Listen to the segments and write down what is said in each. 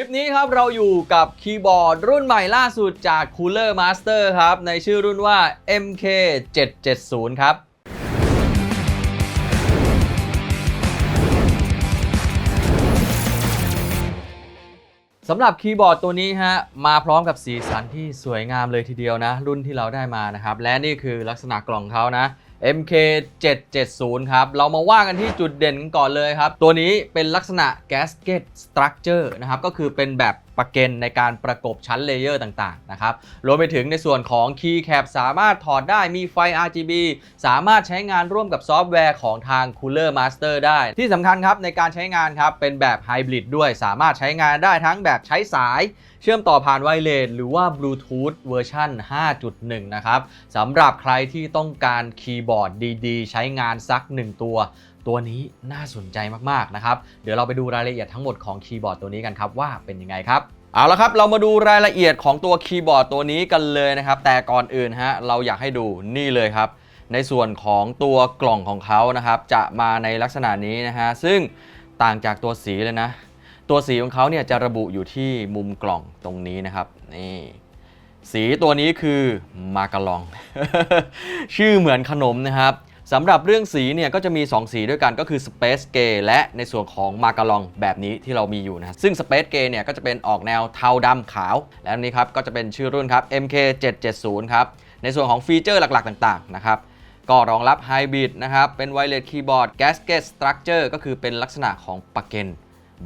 ลิปนี้ครับเราอยู่กับคีย์บอร์ดรุ่นใหม่ล่าสุดจาก Cooler Master ครับ ในชื่อรุ่นว่า MK770 ครับ สำหรับคีย์บอร์ดตัวนี้ฮะ มาพร้อมกับสีสันที่สวยงามเลยทีเดียวนะ รุ่นที่เราได้มานะครับ และนี่คือลักษณะกล่องเขานะ MK770 ครับ เรามาว่ากันที่จุดเด่นกันก่อนเลยครับ ตัวนี้เป็นลักษณะ gasket structure นะครับ ก็คือเป็นแบบ ประเกนในการประกบชั้นเลเยอร์ต่างๆนะครับรวมไปถึงในส่วนของ keycap สามารถถอดได้มีไฟ RGB สามารถใช้งานร่วมกับซอฟต์แวร์ของทาง Cooler Master ได้ ที่สำคัญครับในการใช้งานครับเป็นแบบไฮบริดด้วยสามารถใช้งานได้ทั้งแบบใช้สาย เชื่อมต่อผ่านไวเลสหรือว่า Bluetooth เวอร์ชัน5.1 นะครับสำหรับใครที่ต้องการคีย์บอร์ดดีๆ ใช้งานสัก 1 ตัว ตัวนี้น่าสนใจมากๆนะครับ เดี๋ยวเราไปดูรายละเอียดทั้งหมดของคีย์บอร์ดตัวนี้กันครับว่าเป็นยังไงครับ เอาละครับ เรามาดูรายละเอียดของตัวคีย์บอร์ดตัวนี้กันเลยนะครับ แต่ก่อนอื่นฮะเราอยากให้ดูนี่เลยครับ ในส่วนของตัวกล่องของเขานะครับ จะมาในลักษณะนี้นะฮะซึ่งต่างจากตัวสีเลยนะ ตัวสีของเขาเนี่ยจะระบุอยู่ที่มุมกล่องตรงนี้นะครับนี่สีตัวนี้คือมาการอง ชื่อเหมือนขนมนะครับ สำหรับเรื่องสีเนี่ยก็จะมี 2 สีด้วยกันก็คือ Space Gray และในส่วนของมาการองแบบนี้ที่เรามีอยู่นะซึ่ง Space Gray เนี่ยก็จะเป็นออกแนวเทาดำขาว แล้วนี้ครับก็จะเป็นชื่อรุ่นครับ MK770 ครับ ในส่วนของฟีเจอร์หลักๆ ต่างๆนะครับก็รองรับไฮบริดนะครับ เป็นไวเลสคีย์บอร์ดแกสเกตสตรัคเจอร์ก็คือเป็นลักษณะของปากเกน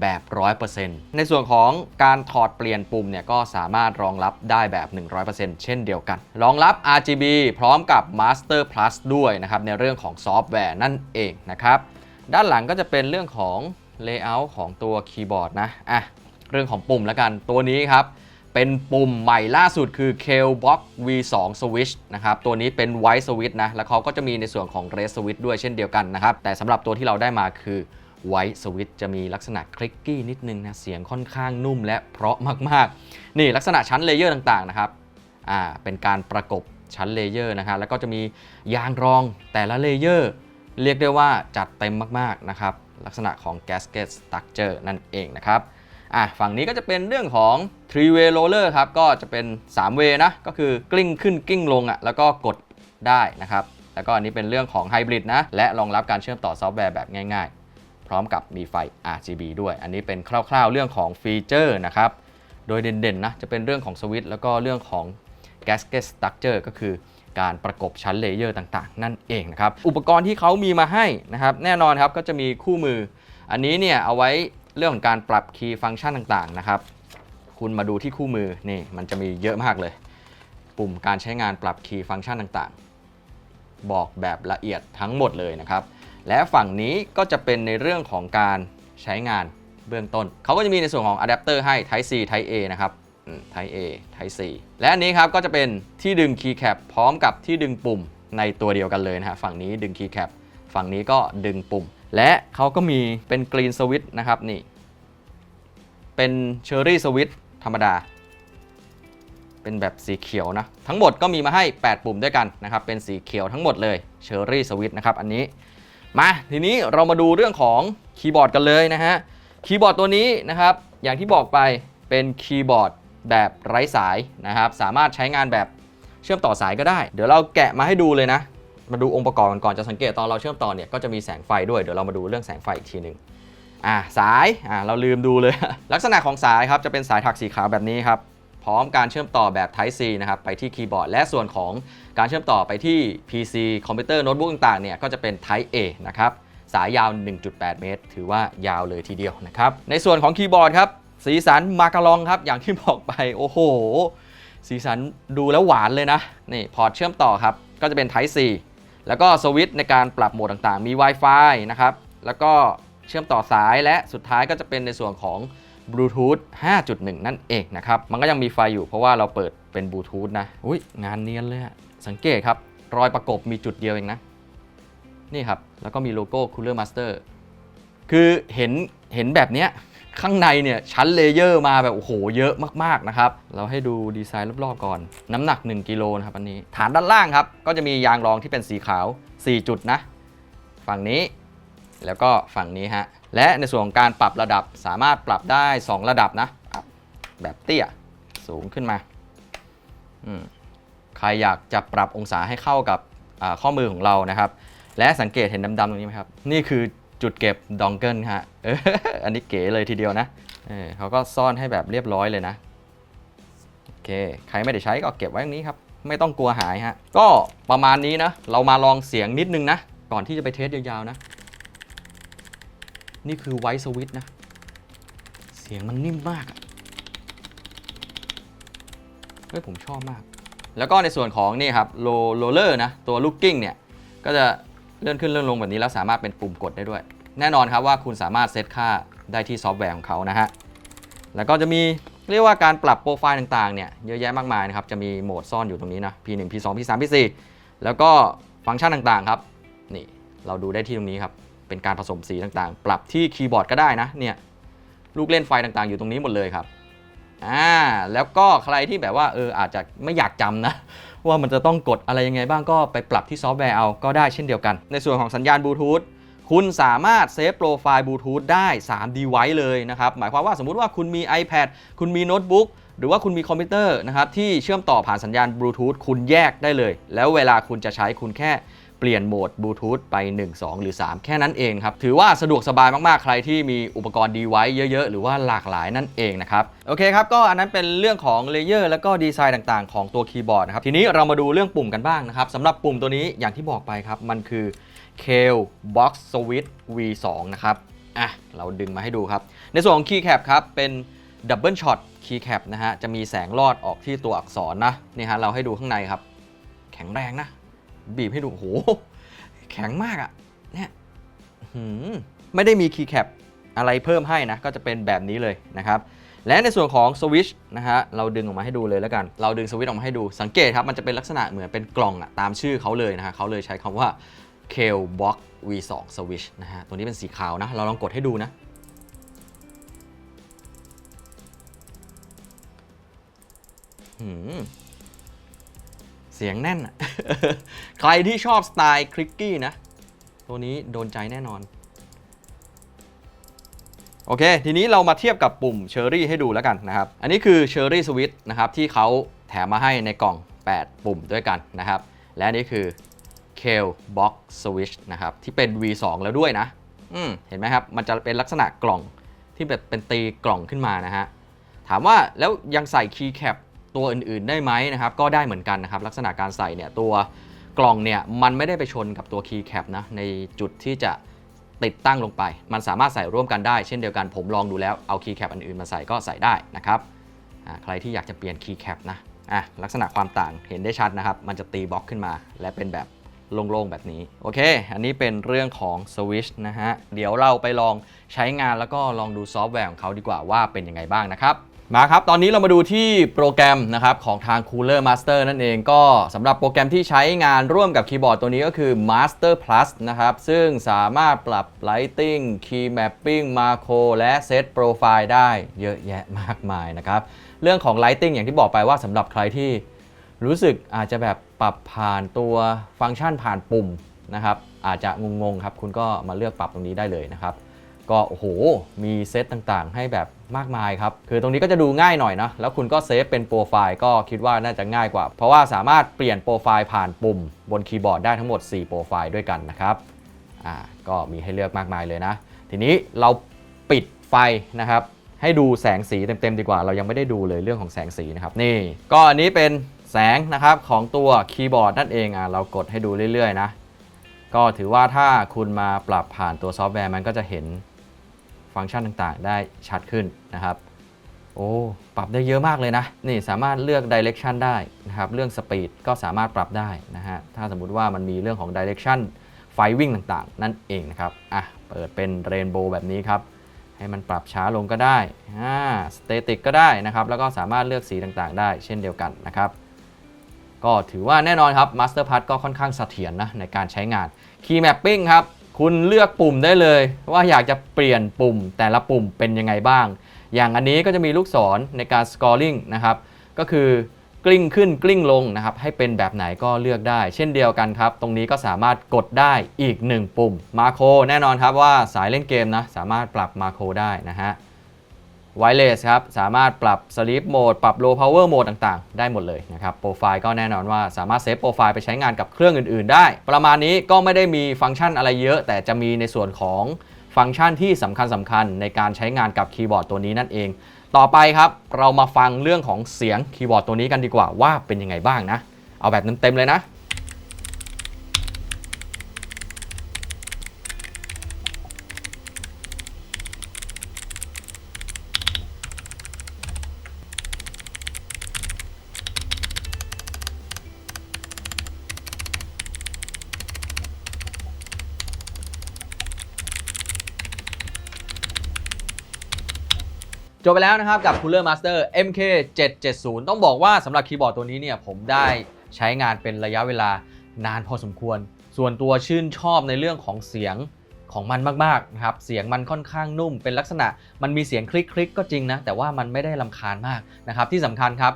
แบบ 100%ในส่วนของการถอดเปลี่ยนปุ่มเนี่ยก็สามารถรองรับได้แบบ 100%เช่นเดียวกัน รองรับ RGB พร้อมกับ Master Plus ด้วยนะครับ ในเรื่องของซอฟต์แวร์นั่นเองนะครับ ด้านหลังก็จะเป็นเรื่องของ Layout ของตัวคีย์บอร์ดนะอะเรื่องของปุ่มแล้วกันตัวนี้ครับ เป็นปุ่มใหม่ล่าสุดคือ k a l b o x V2 Switch นะครับ ตัวนี้เป็น White Switch นะ แล้วเขาก็จะมีในส่วนของ Red Switch ด้วยเช่นเดียวกันนะครับ แต่สำหรับตัวที่เราได้มาคือ White Switch จะมีลักษณะคลิกกี้นิดนึงนะ เสียงค่อนข้างนุ่มและเพราะมากๆ นี่ลักษณะชั้นเลเยอร์ต่างๆนะครับ อ่า เป็นการประกบชั้นเลเยอร์นะครับแล้วก็จะมียางรองแต่ละเลเยอร์ เรียกได้ว่าจัดเต็มมากๆนะครับ ลักษณะของ gasket structure นั่นเองนะครับ อะฝั่งนี้ก็จะเป็นเรื่องของ three way roller ครับ ก็จะเป็น 3 way นะ ก็คือกลิ้งขึ้นกลิ้งลงอะ แล้วก็กดได้นะครับ แล้วก็อันนี้เป็นเรื่องของ hybrid นะ และรองรับการเชื่อมต่อซอฟต์แวร์แบบง่ายๆ ร้อมกับมีไฟ RGB ด้วย อันนี้เป็นคร่าวๆเรื่องของฟีเจอร์นะครับ โดยเด่นๆนะจะเป็นเรื่องของสวิตช์แล้วก็เรื่องของ gasket structure ก็คือการประกบชั้นเลเยอร์ต่างๆ นั่นเองนะครับ อุปกรณ์ที่เขามีมาให้นะครับ แน่นอนครับก็จะมีคู่มือ อันนี้เนี่ยเอาไว้เรื่องของการปรับคีย์ฟังก์ชันต่างๆนะครับ คุณมาดูที่คู่มือนี่มันจะมีเยอะมากเลย ปุ่มการใช้งานปรับคีย์ฟังก์ชันต่างๆ บอกแบบละเอียดทั้งหมดเลยนะครับ และฝั่งนี้ก็จะเป็นในเรื่องของการใช้งานเบื้องต้น เขาก็จะมีในส่วนของอะแดปเตอร์ให้ Type C Type A นะครับ Type A Type C และอันนี้ครับก็จะเป็นที่ดึงคีย์แคปพร้อมกับที่ดึงปุ่มในตัวเดียวกันเลยนะฮะ ฝั่งนี้ดึงคีย์แคปฝั่งนี้ก็ดึงปุ่ม และเขาก็มีเป็นกรีนสวิตนะครับนี่ เป็นเชอร์รี่สวิตธรรมดา เป็นแบบสีเขียวนะ ทั้งหมดก็มีมาให้ 8 ปุ่มด้วยกันนะครับ เป็นสีเขียวทั้งหมดเลยเชอร์รี่สวิตนะครับอันนี้ มาทีนี้เรามาดูเรื่องของคีย์บอร์ดกันเลยนะฮะคีย์บอร์ดตัวนี้นะครับอย่างที่บอกไปเป็นคีย์บอร์ดแบบไร้สายนะครับสามารถใช้งานแบบเชื่อมต่อสายก็ได้ เดี๋ยวเราแกะมาให้ดูเลยนะ มาดูองค์ประกอบกันก่อนจะสังเกตตอนเราเชื่อมต่อเนี่ยก็จะมีแสงไฟด้วยเดี๋ยวเรามาดูเรื่องแสงไฟอีกทีหนึ่งอ่าสายอ่าเราลืมดูเลย ลักษณะของสายครับจะเป็นสายถักสีขาวแบบนี้ครับ พร้อมการเชื่อมต่อแบบ Type C นะครับไปที่คีย์บอร์ด และส่วนของการเชื่อมต่อไปที่ PC คอมพิวเตอร์โน้ตบุ๊กต่างๆเนี่ยก็จะเป็น Type A นะครับสายยาว 1.8 เมตร ถือว่ายาวเลยทีเดียวนะครับ ในส่วนของคีย์บอร์ดครับ สีสันมาการองครับ อย่างที่บอกไป โอ้โห สีสันดูแล้วหวานเลยนะ นี่พอร์ตเชื่อมต่อครับ ก็จะเป็น Type C แล้วก็สวิตช์ในการปรับโหมดต่างๆ มี Wi-Fi นะครับ แล้วก็เชื่อมต่อสายและสุดท้ายก็จะเป็นในส่วนของ บลูทูธ5.1 นั่นเองนะครับ มันก็ยังมีไฟอยู่เพราะว่าเราเปิดเป็นบลูทูธนะ อุ้ยงานเนียนเลยสังเกตครับ รอยประกบมีจุดเดียวเองนะ นี่ครับ แล้วก็มีโลโก้ Cooler Master คือเห็นเห็นแบบเนี้ยข้างในเนี่ยชั้นเลเยอร์มาแบบโอ้โหเยอะมากๆนะครับ เราให้ดูดีไซน์รอบๆก่อน น้ำหนัก 1 กิโลนะครับอันนี้ ฐานด้านล่างครับ ก็จะมียางรองที่เป็นสีขาว 4 จุดนะ ฝั่งนี้ แล้วก็ฝั่งนี้ฮะ และในส่วนของการปรับระดับสามารถปรับได้ 2 ระดับนะ แบบเตี้ยสูงขึ้นมา ใครอยากจะปรับองศาให้เข้ากับข้อมือของเรานะครับ และสังเกตเห็นดำๆตรงนี้ไหมครับ นี่คือจุดเก็บดองเกิลฮะอันนี้เก๋เลยทีเดียวนะเเขาก็ซ่อนให้แบบเรียบร้อยเลยนะโอเค ใครไม่ได้ใช้ก็เก็บไว้ตรงนี้ครับ ไม่ต้องกลัวหายฮะ ก็ประมาณนี้นะ เรามาลองเสียงนิดนึงนะ ก่อนที่จะไปเทสยาวๆนะ นี่คือไวท์สวิตนะ เสียงมันนิ่มมากเฮ้ยผมชอบมาก แล้วก็ในส่วนของนี่ครับโลโรเลอร์นะ ตัวลูกกิ้งเนี่ย ก็จะเลื่อนขึ้นเลื่อนลงแบบนี้ แล้วสามารถเป็นปุ่มกดได้ด้วย แน่นอนครับว่าคุณสามารถเซตค่าได้ที่ซอฟต์แวร์ของเขานะฮะ แล้วก็จะมีเรียกว่าการปรับโปรไฟล์ต่างๆเนี่ยเยอะแยะมากมายนะครับ จะมีโหมดซ่อนอยู่ตรงนี้นะ P1 P2 P3 P4 แล้วก็ฟังก์ชันต่างๆครับ นี่เราดูได้ที่ตรงนี้ครับ เป็นการผสมสีต่างๆ ปรับที่คีย์บอร์ดก็ได้นะเนี่ยลูกเล่นไฟต่างๆ อยู่ตรงนี้หมดเลยครับอ่าแล้วก็ใครที่แบบว่าเอออาจจะไม่อยากจำนะ ว่ามันจะต้องกดอะไรยังไงบ้างก็ไปปรับที่ซอฟต์แวร์เอาก็ได้เช่นเดียวกัน ในส่วนของสัญญาณบลูทูธคุณสามารถเซฟโปรไฟล์บลูทูธได้ 3 device เลยนะครับ หมายความว่าสมมุติว่าคุณมี iPad คุณมีโน้ตบุ๊กหรือว่าคุณมีคอมพิวเตอร์นะครับที่เชื่อมต่อผ่านสัญญาณบลูทูธคุณแยกได้เลย แล้วเวลาคุณจะใช้คุณแค่ เปลี่ยนโหมดบลูทูธไป 1 2 หรือ 3 แค่นั้นเองครับ ถือว่าสะดวกสบายมากๆ ใครที่มีอุปกรณ์ดีไว้เยอะๆ หรือว่าหลากหลายนั่นเองนะครับ โอเคครับ ก็อันนั้นเป็นเรื่องของเลเยอร์แล้วก็ดีไซน์ต่างๆ ของตัวคีย์บอร์ดนะครับ ทีนี้เรามาดูเรื่องปุ่มกันบ้างนะครับสำหรับปุ่มตัวนี้อย่างที่บอกไปครับ มันคือ k a l Box Switch V2 นะครับ อะ เราดึงมาให้ดูครับ ในส่วนของ Keycap ครับเป็น Double Shot Keycap นะฮะ จะมีแสงลอดออกที่ตัวอักษรนะ นี่ฮะ เราให้ดูข้างในครับ แข็งแรงนะ บีบให้ดูโห แข็งมากอะเนี่ยหืไม่ได้มี Keycap อะไรเพิ่มให้นะ ก็จะเป็นแบบนี้เลยนะครับ และในส่วนของสวิชนะฮะเราดึงออกมาให้ดูเลยแล้วกัน เราดึงสวิช์ออกมาให้ดูสังเกตครับ มันจะเป็นลักษณะเหมือนเป็นกล่องอะตามชื่อเขาเลยนะฮะเขาเลยใช้คำว่า k a l Box V2 Switch นะฮะตัวนี้เป็นสีขาวนะ เราลองกดให้ดูนะหืม เสียงแน่นอะใครที่ชอบสไตล์คลิกกี้นะ ตัวนี้โดนใจแน่นอน โอเค ทีนี้เรามาเทียบกับปุ่มเชอรี่ให้ดูแล้วกันนะครับ อันนี้คือเชอรี่สวิตนะครับ ที่เขาแถมมาให้ในกล่อง 8 ปุ่มด้วยกันนะครับ และนี่คือ k a l Box Switch นะครับ ที่เป็น V2 แล้วด้วยนะ อืมเห็นไหมครับ มันจะเป็นลักษณะกล่องที่แบบเป็นตีกล่องขึ้นมานะฮะ ถามว่าแล้วยังใส่ Keycap ตัวอื่นๆได้ไหมนะครับก็ได้เหมือนกันนะครับลักษณะการใส่เนี่ยตัวกล่องเนี่ยมันไม่ได้ไปชนกับตัว Keycap นะในจุดที่จะติดตั้งลงไป มันสามารถใส่ร่วมกันได้เช่นเดียวกันผมลองดูแล้วเอา Keycap อันอื่นมาใส่ก็ใส่ได้นะครับใครที่อยากจะเปลี่ยน Keycap นะอะลักษณะความต่างเห็นได้ชัดนะครับ มันจะตีบล็อกขึ้นมา และเป็นแบบโล่งๆ แบบนี้ โอเค อันนี้เป็นเรื่องของ Switch นะฮะ เดี๋ยวเราไปลองใช้งานแล้วก็ลองดูซอฟต์แวร์ของเขาดีกว่าว่าเป็นยังไงบ้างนะครับ มาครับ ตอนนี้เรามาดูที่โปรแกรมนะครับของทาง Cooler Master นั่นเองก็สำหรับโปรแกรมที่ใช้งานร่วมกับคีย์บอร์ดตัวนี้ก็คือ Master Plus นะครับ ซึ่งสามารถปรับ Lighting Key Mapping Macro และ Set Profile ได้เยอะแยะมากมายนะครับ เรื่องของ Lighting อย่างที่บอกไปว่าสำหรับใครที่รู้สึกอาจจะแบบปรับผ่านตัวฟังก์ชันผ่านปุ่มนะครับอาจจะงงๆครับคุณก็มาเลือกปรับตรงนี้ได้เลยนะครับ ก็โอ้โห มีเซตต่างๆ ให้แบบมากมายครับ คือตรงนี้ก็จะดูง่ายหน่อยนะ แล้วคุณก็เซฟเป็นโปรไฟล์ก็คิดว่าน่าจะง่ายกว่า เพราะว่าสามารถเปลี่ยนโปรไฟล์ผ่านปุ่มบนคีย์บอร์ดได้ทั้งหมด 4 โปรไฟล์ด้วยกันนะครับ อ่า ก็มีให้เลือกมากมายเลยนะ ทีนี้เราปิดไฟนะครับ ให้ดูแสงสีเต็มๆดีกว่า เรายังไม่ได้ดูเลยเรื่องของแสงสีนะครับ นี่ ก็อันนี้เป็นแสงนะครับของตัวคีย์บอร์ดนั่นเอง อะ เรากดให้ดูเรื่อยๆนะ ก็ถือว่าถ้าคุณมาปรับผ่านตัวซอฟต์แวร์มันก็จะเห็น ฟังก์ชันต่างๆ ได้ชัดขึ้นนะครับโอ้ปรับได้เยอะมากเลยนะ นี่สามารถเลือก direction ได้นะครับ เรื่อง speed ก็สามารถปรับได้นะฮะ ถ้าสมมุติว่ามันมีเรื่องของ direction ไฟวิ่งต่างๆ นั่นเองนะครับ อะ เปิดเป็น rainbow แบบนี้ครับ ให้มันปรับช้าลงก็ได้ อ่า static ก็ได้นะครับ แล้วก็สามารถเลือกสีต่างๆ ได้เช่นเดียวกันนะครับ ก็ถือว่าแน่นอนครับ Master p a d ก็ค่อนข้างเสถียรนะในการใช้งาน Key Mapping ครับ คุณเลือกปุ่มได้เลย ว่าอยากจะเปลี่ยนปุ่มแต่ละปุ่มเป็นยังไงบ้าง อย่างอันนี้ก็จะมีลูกศรในการ scoring นะครับ ก็คือกลิ้งขึ้นกลิ้งลงนะครับ ให้เป็นแบบไหนก็เลือกได้ เช่นเดียวกันครับ ตรงนี้ก็สามารถกดได้อีก 1 ปุ่มมาโครแน่นอนครับว่าสายเล่นเกมนะสามารถปรับมาโครได้นะฮะ wireless ครับ สามารถปรับ sleep mode ปรับ low power mode ต่างๆ ได้หมดเลยนะครับโปรไฟล์ก็แน่นอนว่าสามารถเซฟโปรไฟล์ไปใช้งานกับเครื่องอื่นๆ ได้ ประมาณนี้ก็ไม่ได้มีฟังก์ชันอะไรเยอะ แต่จะมีในส่วนของฟังก์ชันที่สำคัญสำคัญในการใช้งานกับคีย์บอร์ดตัวนี้นั่นเอง ต่อไปครับ เรามาฟังเรื่องของเสียงคีย์บอร์ดตัวนี้กันดีกว่าว่าเป็นยังไงบ้างนะ เอาแบบเต็มๆเลยนะ จบไปแล้วนะครับกับ Cooler Master MK 770ต้องบอกว่าสำหรับคีย์บอร์ดตัวนี้เนี่ยผมได้ใช้งานเป็นระยะเวลานานพอสมควร ส่วนตัวชื่นชอบในเรื่องของเสียงของมันมากๆนะครับ เสียงมันค่อนข้างนุ่ม เป็นลักษณะมันมีเสียงคลิกๆก็จริงนะ แต่ว่ามันไม่ได้ลำคาญมากนะครับ ที่สำคัญครับ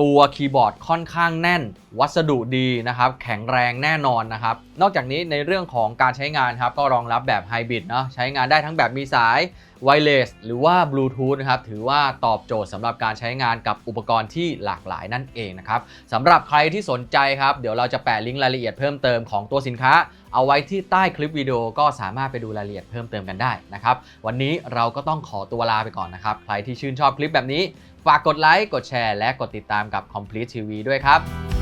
ตัวคีย์บอร์ดค่อนข้างแน่น วัสดุดีนะครับแข็งแรงแน่นอนนะครับ นอกจากนี้ในเรื่องของการใช้งานครับก็รองรับแบบไฮบริดเนาะใช้งานได้ทั้งแบบมีสายไวเลสหรือว่าบลูทูธนะครับถือว่าตอบโจทย์สำหรับการใช้งานกับอุปกรณ์ที่หลากหลายนั่นเองนะครับสำหรับใครที่สนใจครับ เดี๋ยวเราจะแปะลิงก์รายละเอียดเพิ่มเติมของตัวสินค้า เอาไว้ที่ใต้คลิปวิดีโอก็สามารถไปดูรายละเอียดเพิ่มเติมกันได้นะครับวันนี้เราก็ต้องขอตัวลาไปก่อนนะครับใครที่ชื่นชอบคลิปแบบนี้ ฝากกดไลค์ กดแชร์ และกดติดตามกับ Complete TV ด้วยครับ